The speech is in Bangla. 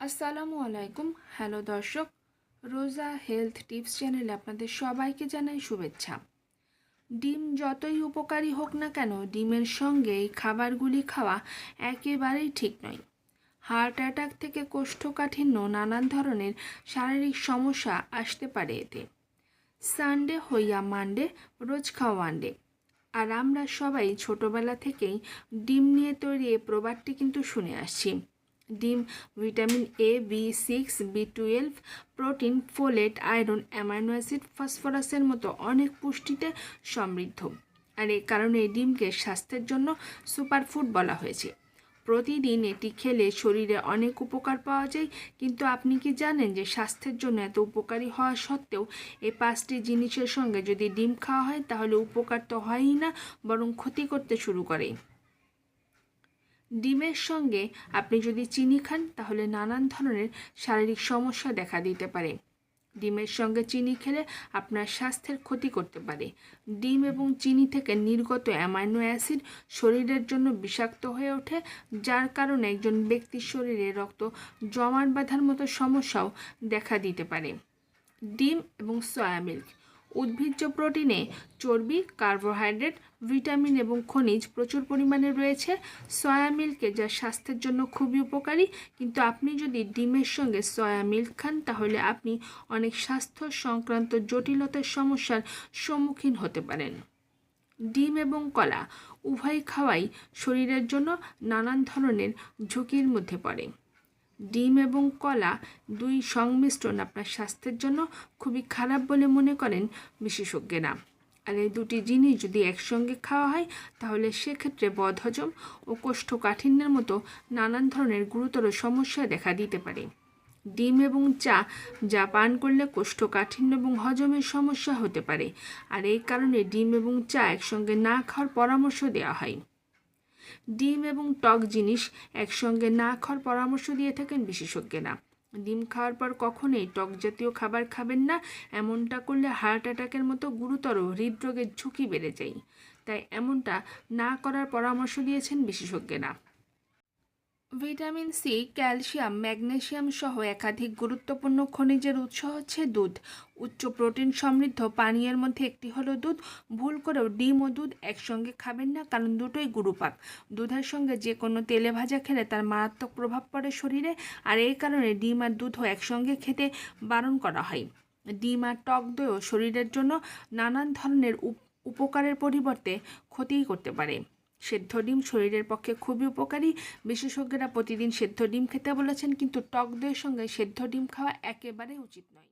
আসসালামু আলাইকুম। হ্যালো দর্শক, রোজা হেলথ টিপস চ্যানেলে আপনাদের সবাইকে জানাই শুভেচ্ছা। ডিম যতই উপকারী হোক না কেন, ডিমের সঙ্গে এই খাবারগুলি খাওয়া একেবারেই ঠিক নয়। হার্ট অ্যাটাক থেকে কোষ্ঠকাঠিন্য, নানান ধরনের শারীরিক সমস্যা আসতে পারে এতে। সানডে হইয়া মানডে, রোজ খাওয়া ওয়ানডে। আর আমরা সবাই ছোটবেলা থেকেই ডিম নিয়ে তৈরি এই প্রবাদটি কিন্তু শুনে আসছি। ডিম, vitamin A B six B twelve protein, folate, iron, amino acid, ফসফরাসের মতো অনেক পুষ্টিতে সমৃদ্ধ। আর এই কারণে এই ডিমকে স্বাস্থ্যের জন্য সুপারফুড বলা হয়েছে। প্রতিদিন এটি খেলে শরীরে অনেক উপকার পাওয়া যায়, কিন্তু আপনি কি জানেন যে স্বাস্থ্যের জন্য এত উপকারী হওয়া সত্ত্বেও এই পাঁচটি জিনিসের সঙ্গে যদি ডিম খাওয়া হয়, তাহলে উপকার তো হয়ই না, বরং ক্ষতি করতে শুরু করে। ডিমের সঙ্গে আপনি যদি চিনি খান, তাহলে নানান ধরনের শারীরিক সমস্যা দেখা দিতে পারে। ডিমের সঙ্গে চিনি খেলে আপনার স্বাস্থ্যের ক্ষতি করতে পারে। ডিম এবং চিনি থেকে নির্গত অ্যামাইনো অ্যাসিড শরীরের জন্য বিষাক্ত হয়ে ওঠে, যার কারণে একজন ব্যক্তির শরীরে রক্ত জমাট বাঁধার মতো সমস্যাও দেখা দিতে পারে। ডিম এবং সয়া মিল্ক উদ্ভিজ্জ প্রোটিনে চর্বি, কার্বোহাইড্রেট, ভিটামিন এবং খনিজ প্রচুর পরিমাণে রয়েছে। সয়া মিল্কে যা স্বাস্থ্যের জন্য খুবই উপকারী। কিন্তু আপনি যদি ডিমের সঙ্গে সয়া মিল্ক খান, তাহলে আপনি অনেক স্বাস্থ্য সংক্রান্ত জটিলতার সমস্যার সম্মুখীন হতে পারেন। ডিম এবং কলা উভয় খাওয়াই শরীরের জন্য নানান ধরনের ঝুঁকির মধ্যে পড়ে। ডিম এবং কলা দুই সংমিশ্রণ আপনার স্বাস্থ্যের জন্য খুবই খারাপ বলে মনে করেন বিশেষজ্ঞরা। আর এই দুটি জিনিস যদি একসঙ্গে খাওয়া হয়, তাহলে সেক্ষেত্রে বদহজম ও কোষ্ঠকাঠিন্যের মতো নানান ধরনের গুরুতর সমস্যা দেখা দিতে পারে। ডিম এবং চা যা পান করলে কোষ্ঠকাঠিন্য এবং হজমের সমস্যা হতে পারে। আর এই কারণে ডিম এবং চা একসঙ্গে না খাওয়ার পরামর্শ দেওয়া হয়। ডিম এবং টক জিনিস একসঙ্গে না খাওয়ার পরামর্শ দিয়ে থাকেন বিশেষজ্ঞেরা। ডিম খাওয়ার পর কখনোই টক জাতীয় খাবার খাবেন না, এমনটা করলে হার্ট অ্যাটাকের মতো গুরুতর হৃদরোগের ঝুঁকি বেড়ে যায়। তাই এমনটা না করার পরামর্শ দিয়েছেন বিশেষজ্ঞরা। ভিটামিন সি, ক্যালসিয়াম, ম্যাগনেসিয়াম সহ একাধিক গুরুত্বপূর্ণ খনিজের উৎস হচ্ছে দুধ। উচ্চ প্রোটিন সমৃদ্ধ পানীয়ের মধ্যে একটি হলো দুধ। ভুল করেও ডিম ও দুধ একসঙ্গে খাবেন না, কারণ দুটোই গুরুপাক। দুধের সঙ্গে যে কোনো তেলে ভাজা খেলে তার মারাত্মক প্রভাব পড়ে শরীরে, আর এই কারণে ডিম আর দুধও একসঙ্গে খেতে বারণ করা হয়। ডিম আর টক দইও শরীরের জন্য নানান ধরনের উপকারের পরিবর্তে ক্ষতিই করতে পারে। সেদ্ধ ডিম শরীরের পক্ষে খুবই উপকারী। বিশেষজ্ঞরা প্রতিদিন সেদ্ধ ডিম খেতে বলেছেন, কিন্তু টক দইয়ের সঙ্গে সেদ্ধ ডিম খাওয়া একেবারে উচিত নয়।